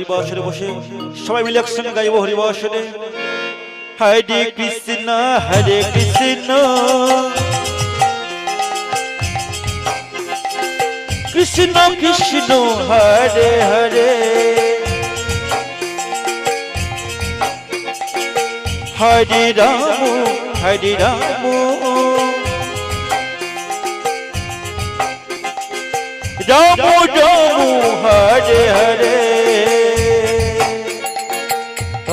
হরিবাসরে বসে সবাই মিলে একসঙ্গে গাইব হরিবাসরে। হরে কৃষ্ণ হরে কৃষ্ণ। কৃষ্ণ কৃষ্ণ, হরে হরে। হরে রাম হরে রাম। রাম রাম, হরে হরে।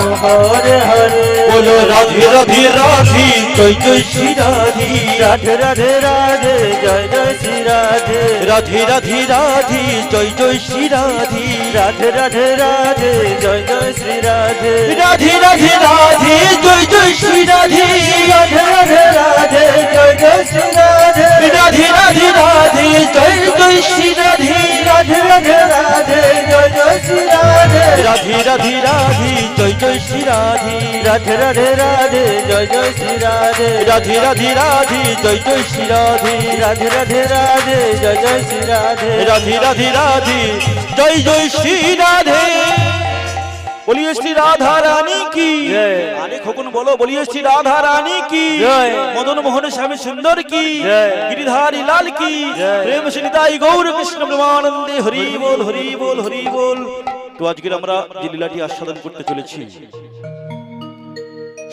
হরে হরে। বলো রাধে রাধে রাধে। জয় জয় শ্রী রাধে। রাধে রাধে রাধে। জয় জয় শ্রী রাধে। রাধে রাধে রাধে। জয় জয় শ্রী রাধে। রাধে রাধে রাধে। জয় জয় শ্রী রাধে। রাধে রাধে রাধে। জয় জয় শ্রী রাধে। রাধে রাধে রাধে। জয় জয় শ্রী রাধে। রাধে রাধে রাধে। জয় জয় শ্রী রাধে। রাধে রাধে রাধে। জয় জয় শ্রী রাধে। রাধে রাধে রাধে রাধে রাধে রাধে জয় জয় শ্রী রাধে। রাধে রাধে রাধে জয় জয় শ্রী রাধে। রাধে রাধে রাধে জয় জয় শ্রী রাধে। রাধে রাধে রাধে জয় জয় শ্রী রাধে। বলিয়ে শ্রী রাধা রানী কি। আরে খোকন বলো বলিয়ে শ্রী রাধা রানী কি। মদন মোহন স্বামী সুন্দর কি। গিরিধারী লাল কি। প্রেম শ্রীতাই গৌর কৃষ্ণ প্রেমানন্দে হরি বল হরি বল হরি বল। তো আজকের আমরা যে লীলাটি আস্বাদন করতে চলেছি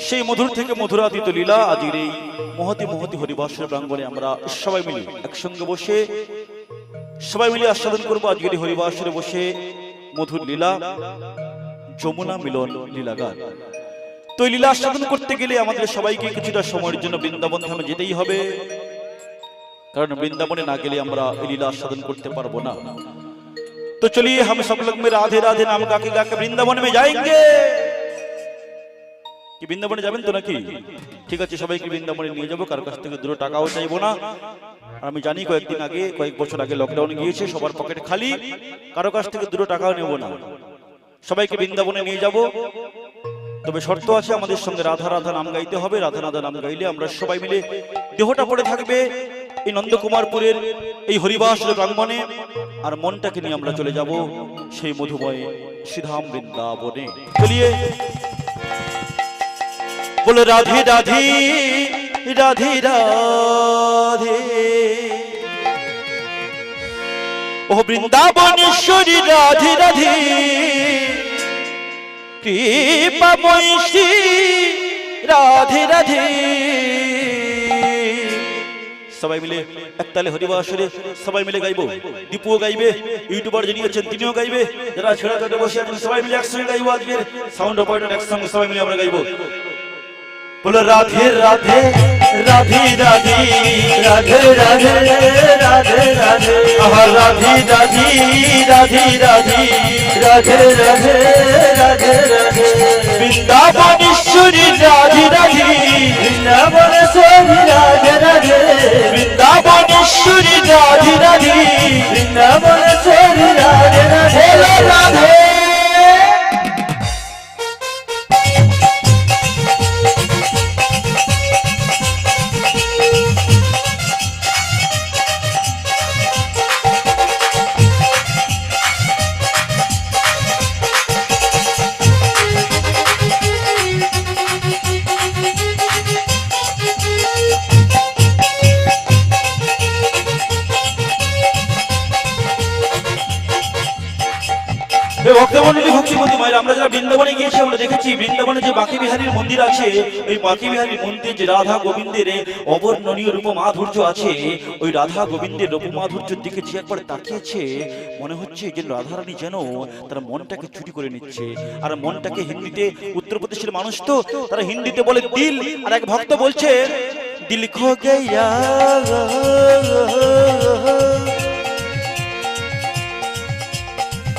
সেই মধুর থেকে মধুরাতীত লীলা আজকের এই মহতি মহতি হরিবাসের প্রাঙ্গণে আমরা সবাই মিলে একসঙ্গে বসে সবাই মিলে আস্বাদন করবো আজকের এই হরিবাসরে বসে মধুর লীলা যমুনা মিলন লীলাগান তো এই লীলা আস্বাদন করতে গেলে আমাদের সবাইকে কিছুটা সময়ের জন্য বৃন্দাবন ধামে যেতেই হবে কারণ বৃন্দাবনে না গেলে আমরা এই লীলা আস্বাদন করতে পারবো না तो चलिए हम सब लोग में राधे राधे नाम गा के गा के वृंदावन में जाएंगे কি বৃন্দাবনে যাবেন তো নাকি? ঠিক আছে, সবাইকে বৃন্দাবনে নিয়ে যাব, কারও কাছ থেকে দুটো টাকাও চাইব না। আর আমি জানি কয়েকদিন আগে, কয়েক বছর আগে লকডাউন গিয়েছে, সবার পকেট খালি, কারও কাছ থেকে দুটো টাকাও নেব না। সবাইকে বৃন্দাবনে নিয়ে যাব। তবে শর্ত আছে আমাদের সঙ্গে, রাধা রাধা নাম গাইতে হবে, রাধা রাধা নাম গাইলে আমরা সবাই মিলে দেহটা পড়ে থাকবে এই নন্দকুমারপুরের এই হরিবাস প্রাঙ্গণে। আর মনটাকে নিয়ে আমরা চলে যাব সেই মধুময় শ্রীধাম বৃন্দাবনে। চলিয়ে বলে রাধি রাধি রাধি রাধে। ও বৃন্দাবনেশ্বরী রাধি রাধে। কৃপাময়ী শ্রী রাধে রাধে। সবাই মিলে একতালে হরিবাসরে সবাই মিলে গাইবো। দীপুও গাইবে, ইউটিউবার যিনি আছেন তিনিও গাইবে। যারা ছেড়া বসে আছেন, সবাই মিলে একসঙ্গে গাইবো আজকের। সাউন্ড অপারেটর একসঙ্গে সবাই মিলে আমরা গাইবো। বলো রাধে রাধে রাধি দাদি রাধে রাধে রাধে রাধে আমার রাধি দাদি রাধি রাধি রাধে রাধে রাধে রাধে বৃন্দাবনেশ্বরী রাধি রাধি বৃন্দাবনেশ্বরী রাধে রাধে বৃন্দাবনেশ্বরী রাধি রাধি বৃন্দাবনেশ্বরী রাধে রাধে রাধে বাঁকি বিহারীর মন্দির আছে ওই বাঁকি বিহারীর মন্দির যে রাধা গোবিন্দের অবর্ণনীয় রূপ মাধুর্য আছে ওই রাধা গোবিন্দের রূপ মাধুর্যের দিকে যে একবার তাকিয়েছে মনে হচ্ছে যে রাধারানী যেন তার মনটাকে চুরি করে নিচ্ছে আর মনটাকে হিন্দিতে উত্তরপ্রদেশের মানুষ তো তারা হিন্দিতে বলে দিল আর এক ভক্ত বলছে দিল খো গয়া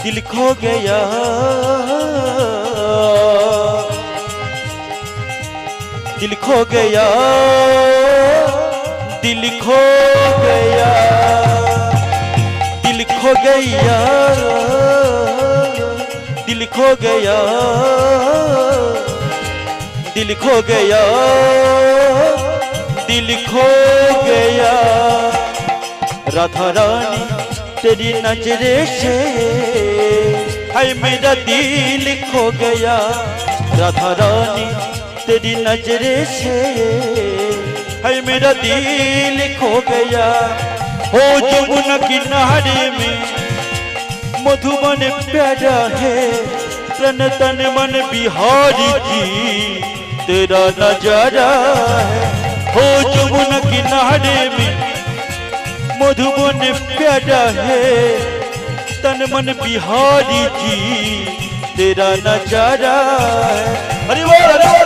दिल खो गया दिल खो गया दिल खो गया दिल खो गया दिल खो गया दिल खो गया दिल खो गया राधा रानी तेरी नजरे से है मेरा दिल खो गया राधा रानी तेरी नजरे से है मेरा दिल खो गया। हो जमुना किनारे में मधुबन प्यारा है, तन तन मन बिहारी की तेरा नज़ारा है। हो जमुना किनारे में मधुबन प्यारा है, तन मन बिहारी जी तेरा नज़ारा है। हरि बोल हरि बोल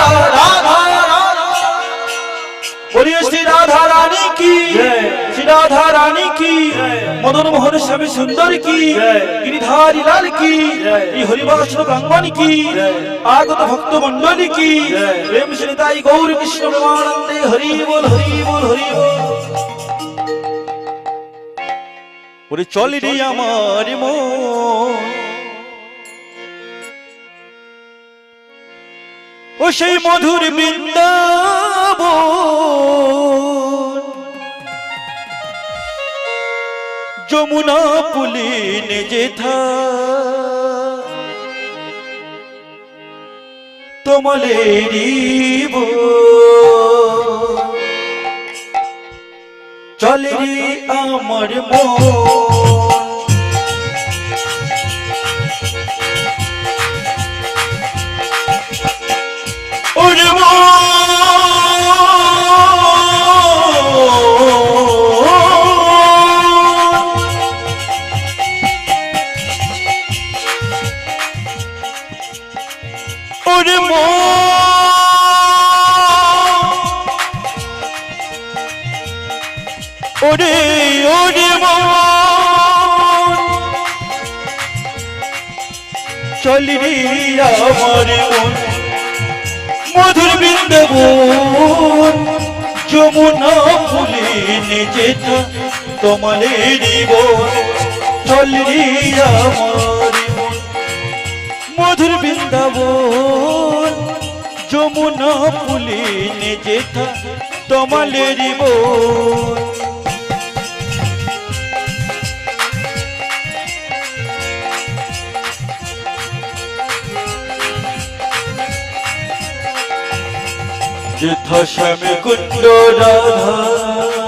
কি? রানী কি? মদন মোহন স্বামী সুন্দর কি? গিরিধারী লাল কি? হরিবাস কি? আগত ভক্ত মন্ডলী কি? প্রেম তাই গৌর কৃষ্ণ প্রেমানন্দে হরি বল হরি বল হরি রে আমার ও সেই মধুর বৃন্দাবন। যমুনা পুলিন যেথা দিব চলে আমার মন। প্রাণে চেত তোমার জীবন চলি আমার মধুর বৃন্দাবন, যমুনা পুলি যেত তোমার জীবন যুদ্ধ শ্যাম কুণ্ড রাধা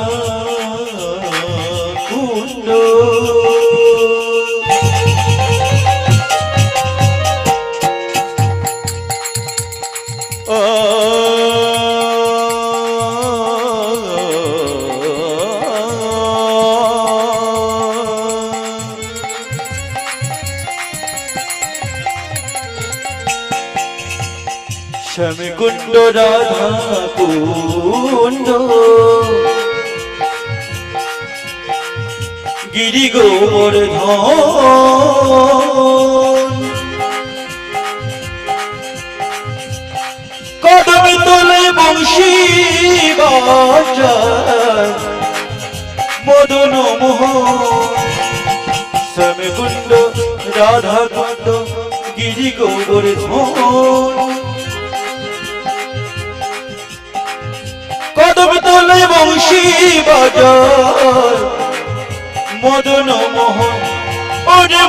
শ্যামে কুণ্ড রাধা কুণ্ড গিরি গোবর্ধন কদমে তোলে বংশী বাজায় মদন মোহন শ্যামে রাধা কুণ্ড গিরি গোবর্ধন কদম তোলে বংশী বাজার মদন মোহন ওরে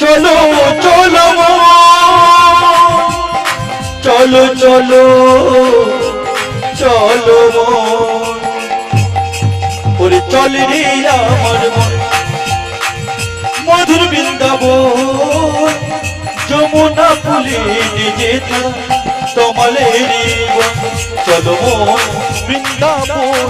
চলো চলো চলো চলো চলো ওরে চল রে আমার মন, মধুর বৃন্দাবন, যমুনা যেতা তোমালের চলো মন বৃন্দাবন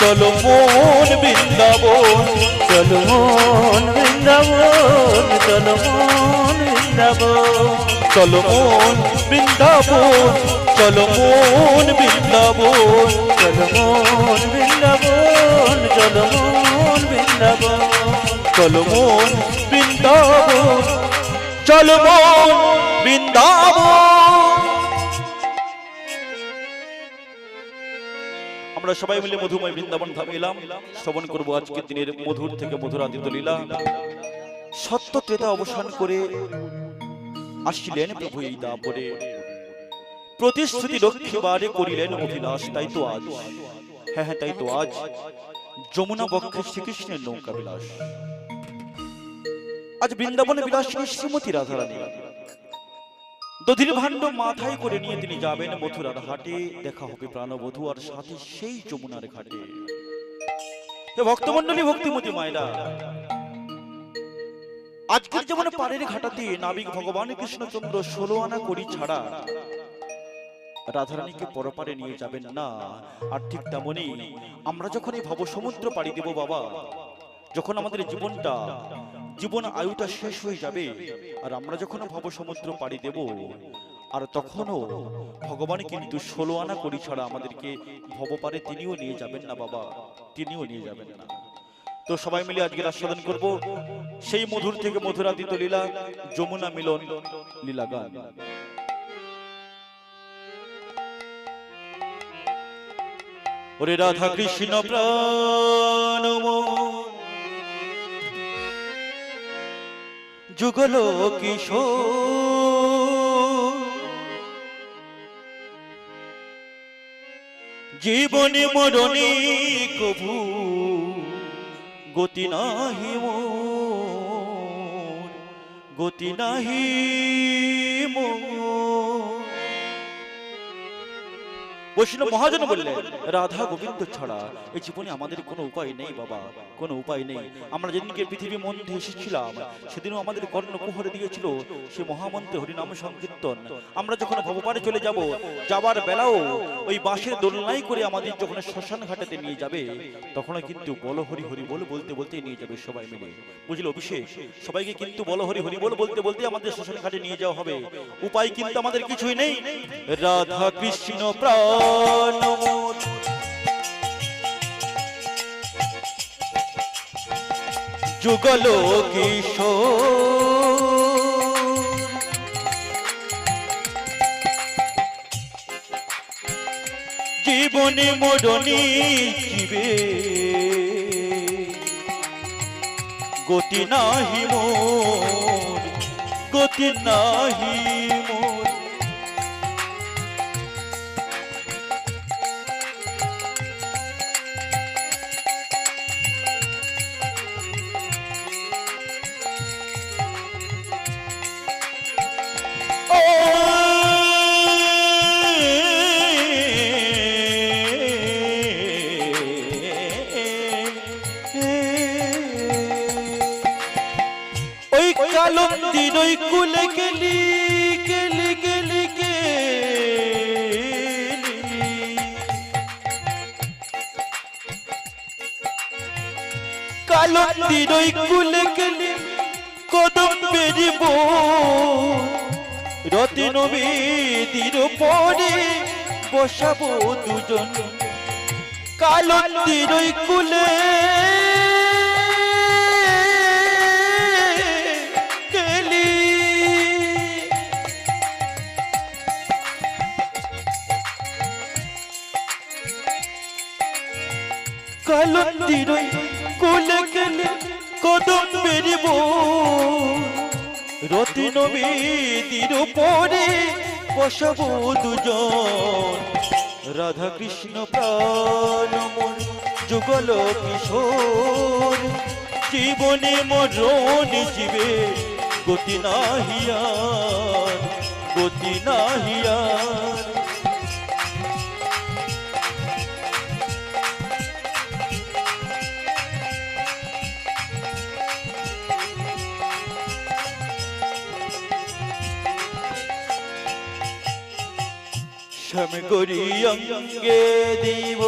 চলো মন বৃন্দাবন চলো মন বৃন্দাবন চলো মন বৃন্দাবন চলো মন বৃন্দাবন, চলো মন বৃন্দাবন, চলো মন বৃন্দাবন, চলো মন বৃন্দাবন, চলো মন বৃন্দাবন, চলো মন বৃন্দাবন। আমরা সবাই মিলে মধুময় বৃন্দাবন ধামে এলাম। শ্রবণ করব আজকের দিনের মধুর থেকে মধুর মধুরাদিত লীলা। সত্য ত্রেতা অবসান করে আসিলেন প্রভু এই দাপরে। প্রতিশ্রুতি লক্ষ্মীবারে করিলেন অভিলাষ, তাই তো আজ। হ্যাঁ হ্যাঁ তাই তো আজ। যমুনা বক্ষে শ্রীকৃষ্ণের নৌকা বিলাস। আজ বৃন্দাবনে বিলাসিনী শ্রীমতী রাধারানী। দধির ভাণ্ড মাথায় করে নিয়ে তিনি যাবেন মথুরার হাটে। দেখা হবে প্রাণবধূ আর সাথে সেই যমুনার ঘাটে। ভক্তমন্ডলী ভক্তিমতী মায়েরা। আজকের যেমন পাড়ের ঘাটাতে নাবিক ভগবান কৃষ্ণচন্দ্র ষোলো আনা করি ছাড়া। রাধারানীকে পরপারে নিয়ে যাবেন না। আর ঠিক তেমনই আমরা যখন এই ভব সমুদ্র পাড়ি দেব বাবা যখন আমাদের জীবনটা জীবন আয়ুটা শেষ হয়ে যাবে, আর আমরা যখন ভব সমুদ্র পাড়ি দেব, আর তখনও ভগবান কিন্তু ষোলো আনা করি ছাড়া আমাদেরকে ভবপারে তিনিও নিয়ে যাবেন না বাবা, তিনিও নিয়ে যাবেন না। তো সবাই মিলে আজকে আস্বাদন করব। সেই মধুর থেকে মধুরাদিত লীলা, যমুনা মিলন লীলা গান। ওরে রাধা কৃষ্ণ প্রাণ যুগল কিশোর জীবনে মরণে কভু গতি নাহি মোর গতি নাহি মোর। বৈষ্ণব মহাজন বললেন রাধা গোবিন্দ ছাড়া এই জীবনে আমাদের কোনো উপায় নেই বাবা কোনো উপায় নেই। আমরা যেদিনকে পৃথিবীর মধ্যে এসেছিলাম সেদিনও আমাদের কর্ণ কুহরে দিয়েছিল সে মহামন্ত্রে হরিনাম সংকীর্তন। আমরা যখন ভবপারে চলে যাব যাবার বেলাও ওই বাঁশের দোলনাই করে আমাদের যখন শ্মশান ঘাটাতে নিয়ে যাবে তখন কিন্তু বল হরি হরি বল বলতে বলতে নিয়ে যাবে সবাই মিলে। বুঝলো অভিষেক? সবাইকে কিন্তু বল হরি হরি বল বলতে বলতে আমাদের শ্মশান ঘাটে নিয়ে যাওয়া হবে। উপায় কিন্তু আমাদের কিছুই নেই রাধা কৃষ্ণ প্রাণ মোর। যুগল কিশোর জীবনে মরণি জীবে গতি নাহি মোর গতি নাহি মোর ওই কালো গেলি গেলি গেলি গেলি। কালো দিন ওই কুলে গেলি, কদম বেরিব রতিন বেদির পরে বসাবো দুজন। কালো দিন ওই কুলে কালো রত্ন বসব দুজন। রাধা কৃষ্ণ প্রাণ যুগল কিশোর। জীবনে মরণ জীবে গতি নাহিয়ার গতি নাহিয়ার শ্যাম করি অঙ্গে দিব।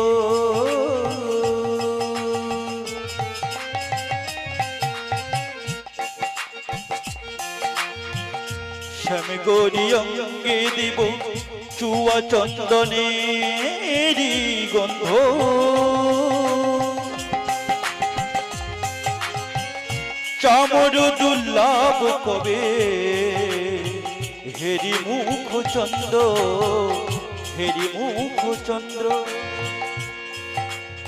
শ্যাম করি অঙ্গে দিব। চুয়া চন্দনেরই গন্ধ। চামর দুর্লভ কবে? হেরি মুখ চন্দ্র फेरी मुख चंद्र।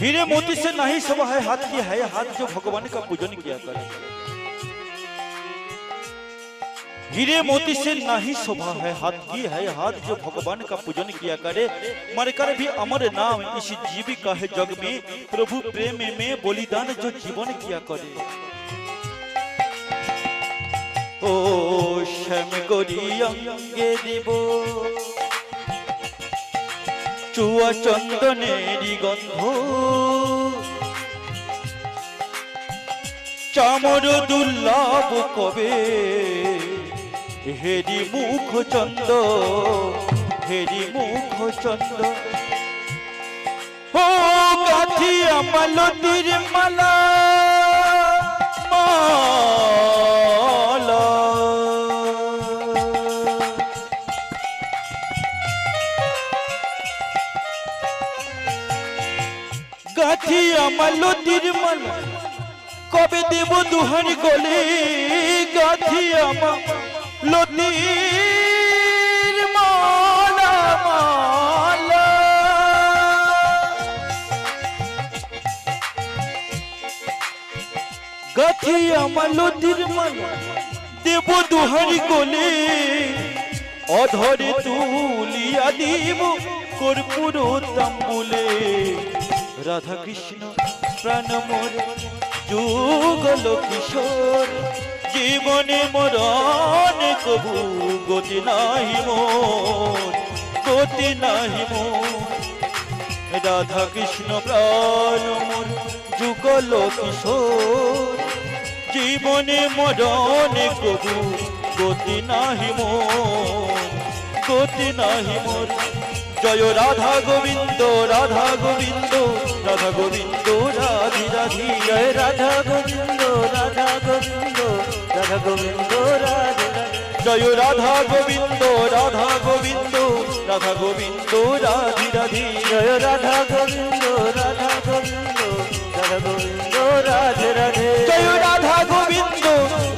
हीरे मोती से नहीं सब है, हाथ की है, हाथ जो भगवान का पूजन किया करे। हीरे मोती से नहीं शोभा है, हाथ की है, हाथ जो भगवान का पूजन किया करे। मरकर भी अमर नाम, इस जीविका है जग में। प्रभु प्रेम में बलिदान जो जीवन किया करे। ओ श्याम गोरी अंगे दिवो। চুয়া চন্দনেরই গন্ধ। চামর দুর্লভ কবে? হেরি মুখ চন্দ, হেরি মুখ চন্দ। ও গাথি আমালতির মালা মালা কবে দেব দুহার গলে, গাথি আমালতির মালা মালা। গাথি আমালতির মালা, দেব দুহারি কোলে অধরে তুলিয়া দিব কর্পূর তাম্বুলে। রাধা কৃষ্ণ প্রাণ মোর যুগল কিশোর। জীবনে মরণ কবু গতি নাহি মোর, গতি নাহি মোর। রাধা কৃষ্ণ প্রাণ মোর যুগল কিশোর। জীবনে মরণ কবু গতি নাহি মোর, গতি নাহি মোর। জয় রাধা গোবিন্দ রাধা গোবিন্দ। রাধা গোবিন্দ রাধি রাধি, জয় রাধা গোবিন্দ রাধা গোবিন্দ রাধা গোবিন্দ রাধে। জয় রাধা গোবিন্দ রাধা গোবিন্দ রাধা গোবিন্দ রাধি রাধি জয় রাধা গোবিন্দ রাধা গোবিন্দ রাধা গোবিন্দ রাধে। রাধে জয় রাধা গোবিন্দ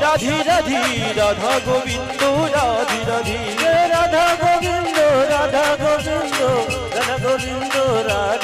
রাধি রাধি রাধা গোবিন্দ রাধি রাধি। রাধা গোবিন্দ রাধা গোবিন্দ রাধা গোবিন্দ রাধে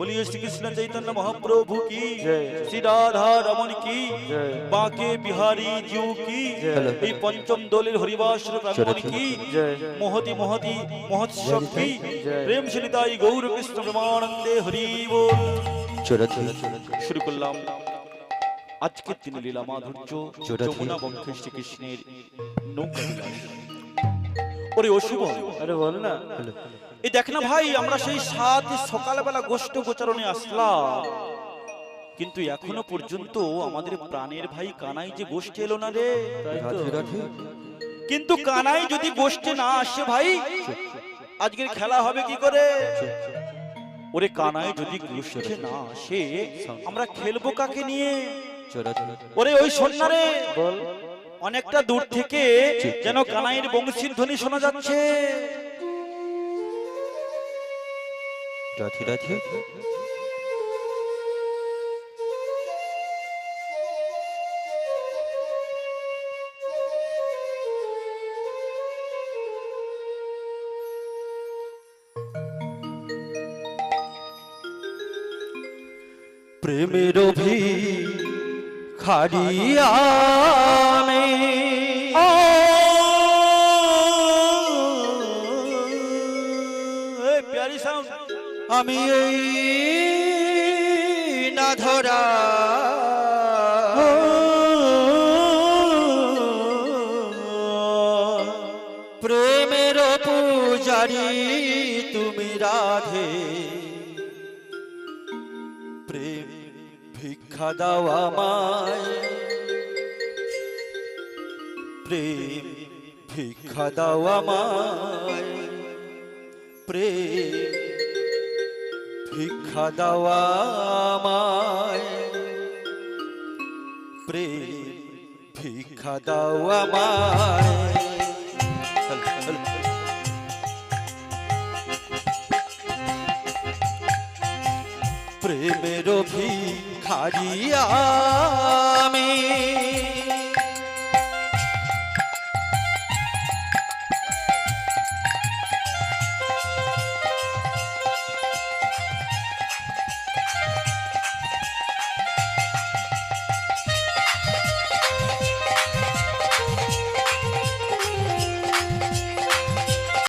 বলিয়ে শ্রীকৃষ্ণ চৈতন্য মহাপ্রভু কি? শ্রী রাধা রমন কি? বাঁকে বিহারী জিউ কি? এই পঞ্চম দলের হরিবাস কি? মহতি মহতি মহোৎসব কি? প্রেম শ্রীতাই গৌর কৃষ্ণ প্রমানন্দে হরি বল শুরু করলাম। আজকের তিনি লীলা মাধুর্য যমুনা বংশের শ্রীকৃষ্ণের নৌকা ওরে অশুভ আরে বল না। এই দেখ না ভাই আমরা সেই সাত সকালবেলা গোষ্ঠ গোচারণে আসলাম। কিন্তু এখনও পর্যন্ত আমাদের প্রাণের ভাই কানাই যে গোষ্ঠী এলো না রে। কিন্তু কানাই যদি গোষ্ঠী না আসে ভাই আজকের খেলা হবে কি করে? ওরে কানাই যদি গোষ্ঠী না আসে আমরা খেলব কাকে নিয়ে? ওরে ওই সন্ন্যারে বল অনেকটা দূর থেকে যেন কানাইয়ের বংশীর ধ্বনি শোনা যাচ্ছে। राधे राधे भी खारिया আমি এই না ধরা। প্রেমের পূজারি তুমি রাধে। প্রেম ভিক্ষা দাও আমায়। প্রেম ভিক্ষা দাও আমায়। প্রেম ভিক্ষা দাও আমায় প্রেম ভিক্ষা দাও আমায় প্রেমের ভিখারি আমি।